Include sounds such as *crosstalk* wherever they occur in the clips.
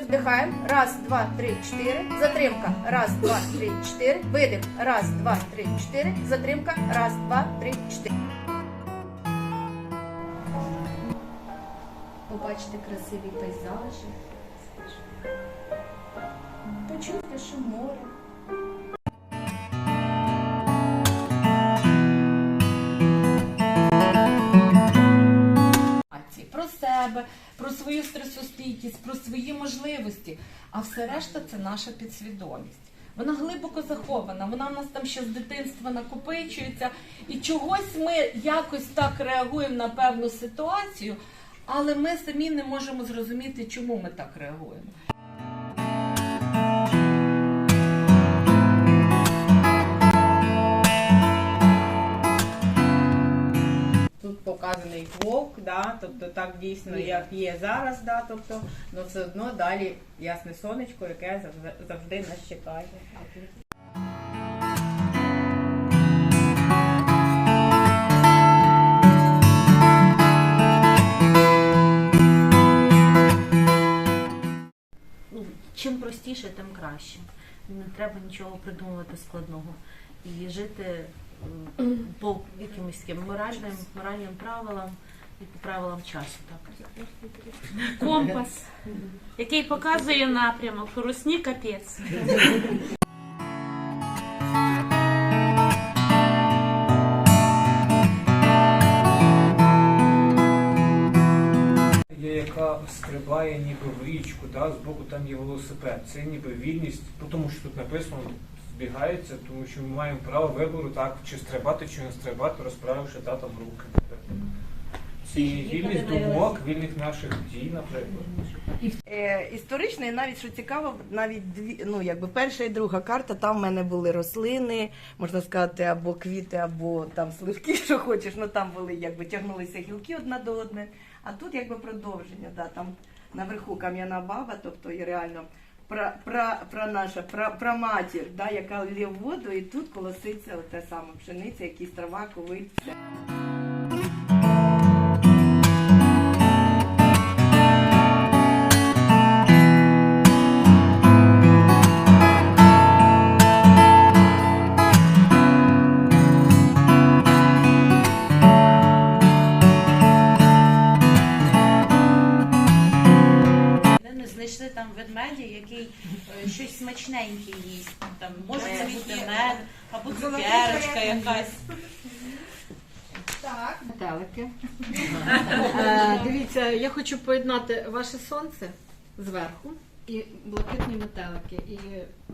Вдихаємо. Раз, два, три, чотири. Затримка. Раз, два, три, чотири. Видих. Раз, два, три, чотири. Затримка. Раз, два, три, чотири. Побачите красиві пейзажі. Почуйте, що море. Себе, про свою стресостійкість, про свої можливості. А все решта це наша підсвідомість. Вона глибоко захована, вона в нас там ще з дитинства накопичується, і чогось ми якось так реагуємо на певну ситуацію, але ми самі не можемо зрозуміти, чому ми так реагуємо. Показаний вовк, да, тобто так дійсно, як є зараз, да, тобто, але все одно далі ясне сонечко, яке завжди, нас чекає. ну, чим простіше, тим краще. Не треба нічого придумувати складного. І жити по якимось таким моральним, моральним правилам і по правилам часу. Так. компас, який показує напрямок. Русні капець. Яка стрибає ніби в річку, да? збоку там є велосипед. Це ніби вільність, тому що тут написано, збігається, тому що ми маємо право вибору, так, чи стрибати, чи не стрибати, розправивши татом руки. наприклад. Це є вільність думок, вільних наших дій, наприклад. Е, історично, і навіть що цікаво, навіть дві, ну якби перша і друга карта, там в мене були рослини, можна сказати, або квіти, або там сливки, *laughs* що хочеш. Ну там були, якби тягнулися гілки одна до одної. А тут якби продовження, да, там наверху кам'яна баба, тобто і реально пра, пра, пра наша пра, матір, да, яка лє воду, і тут колоситься ота сама пшениця, якісь трава, ковить. Щось смачненьке їсть. Там може це бути мед або цукерочка якась. Метелики. *laughs* Е, Дивіться, я хочу поєднати ваше сонце зверху і блакитні метелики. І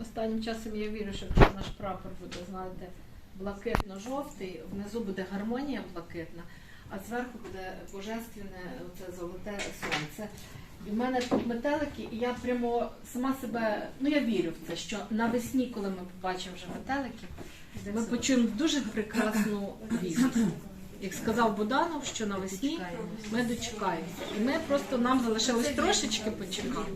останнім часом я вірю, що якщо наш прапор буде, знаєте, блакитно-жовтий, внизу буде гармонія блакитна, а зверху буде божественне оце золоте сонце. І в мене тут метелики, і я прямо сама себе, ну я вірю в це, що навесні, коли ми побачимо вже метелики, ми почуємо дуже прекрасну вість. Як сказав Буданов, що навесні ми дочекаємося. І ми просто нам залишилось трошечки почекати.